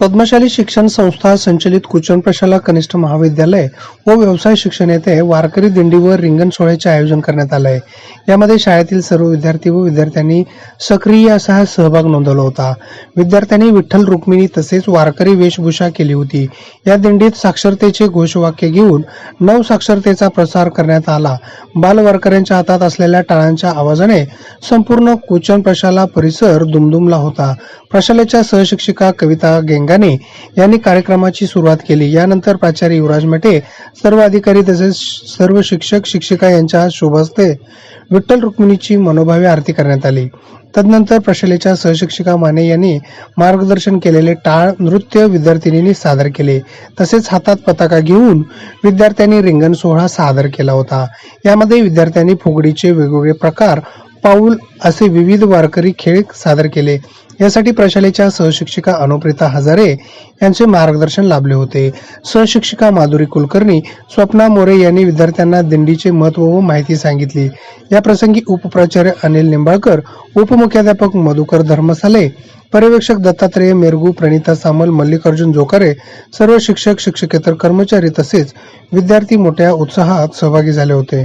पद्मशाली शिक्षण संस्था संचलित कुचन प्रशाला कनिष्ठ महाविद्यालय व व्यवसाय शिक्षण येथे वारकरी दिंडी व रिंगण सोहळ्याचे आयोजन करण्यात आलं आहे. यामध्ये शाळेतील सर्व विद्यार्थी व विद्यार्थ्यांनी सक्रिय असा सहभाग नोंदवला होता. विद्यार्थ्यांनी विठ्ठल रुक्मिणी तसेच वारकरी वेशभूषा केली होती. या दिंडीत साक्षरतेचे घोषवाक्य घेऊन नव साक्षरतेचा प्रसार करण्यात आला. बालवारकऱ्यांच्या हातात असलेल्या टाळांच्या आवाजाने संपूर्ण कुचन प्रशाला परिसर दुमदुमला होता. प्रशालेच्या सहशिक्षिका कविता गेंग गेंगाने यांनी कार्यक्रमाची सुरुवात केली. यानंतर प्राचार्य युवराज मेटे सर्व अधिकारी तसेच सर्व शिक्षक शिक्षिका यांच्या शुभहस्ते विठ्ठल रुक्मिणीची मनोभावे आरती करण्यात आली. तदनंतर प्रशालेच्या सहशिक्षिका माने यांनी मार्गदर्शन केलेले टाळ नृत्य विद्यार्थिनींनी सादर केले. तसेच हातात पताका घेऊन विद्यार्थ्यांनी रिंगण सोहळा सादर केला होता. यामध्ये विद्यार्थ्यांनी फुगडीचे वेगवेगळे प्रकार पाऊल असे विविध वारकरी खेळ सादर केले. यासाठी प्रशालेच्या सहशिक्षिका अनुप्रिता हजारे यांचे मार्गदर्शन लाभले होते. सहशिक्षिका माधुरी कुलकर्णी स्वप्ना मोरे यांनी विद्यार्थ्यांना दिंडीचे महत्त्व व माहिती सांगितली. या प्रसंगी उपप्राचार्य अनिल निंबाळकर उपमुख्याध्यापक मधुकर धर्मसाले पर्यवेक्षक दत्तात्रेय मेरगू प्रणिता सामल मल्लिकार्जुन जोकारे सर्व शिक्षक शिक्षकेतर कर्मचारी तसेच विद्यार्थी मोठ्या उत्साहात सहभागी झाले होते.